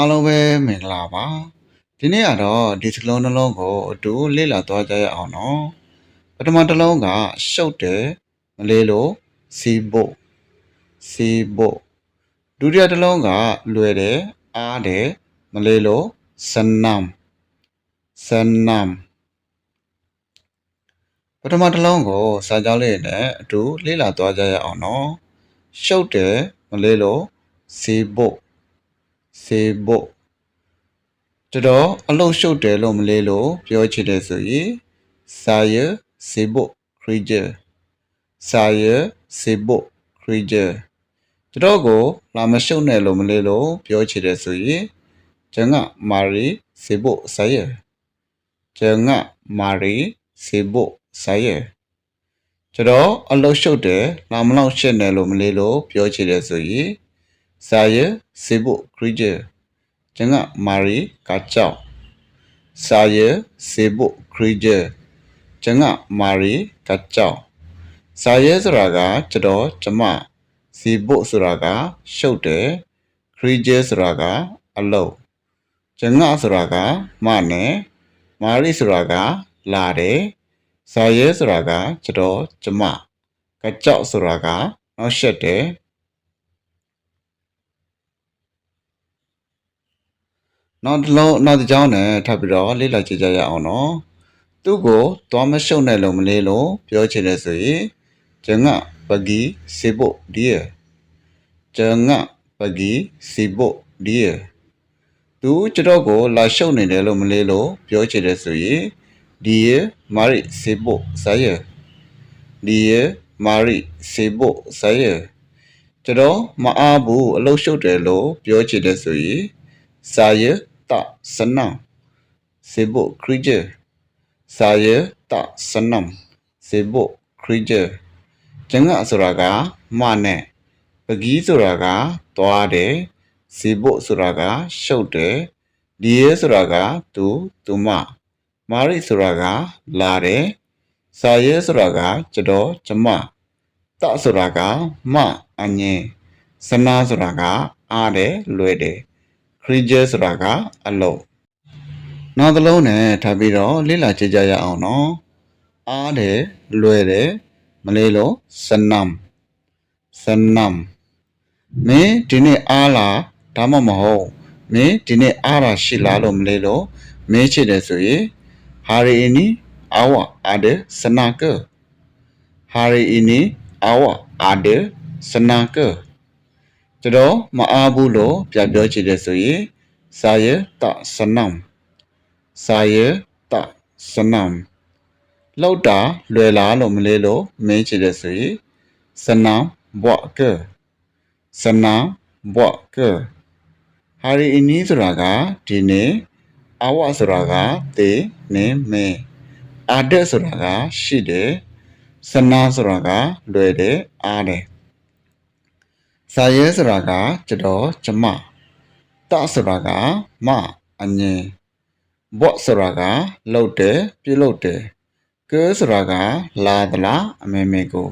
အားလုံးပဲမင်္ဂလာပါဒီနေ့ကတော့ဒီစလုံးနှလုံးကိုအတူလေ့လာသွားကြရအောင်နော်ပထမတစ်လုံးကရှုပ်တယ်မလေးလို့စီဖို့စီဖို့ဒုတိယတစ်လုံးကလွယ်တယ်အားတယ်မလေးလို့စနမ်စနမ်ပထမတစ်လုံးကိုစာကြောင်းလေးနဲ့အတူလေ့လာသွားကြရအောင်နော်ရှုပ်တယ်မလေးလို့စီဖို့ စေဖို့တော်တော်အလုံးရှုပ်တယ်လို့မလေးလို့ပြောချင်တယ်ဆိုရင်စာရစေဖို့ creature စာရစေဖို့ creature တော်တော်ကိုလာမရှုပ်နဲ့လို့မလေးလို့ပြောချင်တယ်ဆိုရင်ကျန်ကမာရီစေဖို့စာရကျန်ကမာရီစေဖို့စာရကျွန်တော်အလုံးရှုပ်တယ်လာမလောက်ရှစ်နဲ့လို့မလေးလို့ပြောချင်တယ်ဆိုရင် စာရစေဖို့ creature ကျန်ကမာရီကကြောက်စာရစေဖို့ creature ကျန်ကမာရီကကြောက်စာရဲဆိုတာကကျွန်တော်ကျ နောက်တစ်လုံးနောက်တစ်ကြောင်းနဲ့ထပ်ပြီးတော့လေ့လာကြည့်ကြရအောင်နော်သူ့ကိုသွားမရှုပ်နဲ့လို့မလေးလို့ပြောချင်တယ်ဆိုရင်ကျန်ကပဂီစေဖို့ဒီရကျန်ကပဂီစေဖို့ဒီရသူကျတော့ကိုလာရှုပ်နေတယ်လို့မလေးလို့ပြောချင်တယ်ဆိုရင်ဒီရမာရီစေဖို့စာရဒီရမာရီစေဖို့စာရကျတော့မအားဘူးအလုရှုပ်တယ်လို့ပြောချင်တယ်ဆိုရင် စာရတစနံစေဖို့ creature စာရတစနံစေဖို့ creature ကျန်ကဆိုတာကမနဲ့ပကီးဆိုတာကသွားတယ်စေဖို့ဆိုတာကရှု creature ဆိုတာကအလုံးနောက်တစ်လုံးနဲ့ထပ်ပြီးတော့လေ့လာကြည့်ကြရအောင်နော်အားတယ်လွယ်တယ်မလေးလို့စနမ်စနမ်မင်းဒီနေ့အားလားဒါမှမဟုတ်မင်းဒီနေ့အားလားရှိလားလို့မလေးလို့မင်းချစ်တယ်ဆိုရင်ဟာရီအီနီအာဝအာဒစနာကဟာရီအီနီအာဝအာဒစနာက ကျွန်တော်မအားဘူးလို့ပြပြောချင်တယ်ဆိုရင်စာရတစနမ်စာရတစနမ်လောက်တာလွယ်လားလို့မလေးလို့မင်းချင်တယ်ဆိုရင်စနမ်ဘွားကစနမ်ဘွားကဟာရီအင်းနီဆိုတာကဒီနေ့အဝဆိုတာကတေနေမဲအာဒက်ဆိုတာကရှိတယ်စနာဆိုတာကလွယ်တယ်အားတယ် စာရဲဆိုတာကကျွန်တော်ကျမတဆိုတာကမအငင်းဘော့ဆိုတာကလှုပ်တယ်ပြုတ်လှုပ်တယ်ကဲဆိုတာကလာသလားအမေမေကို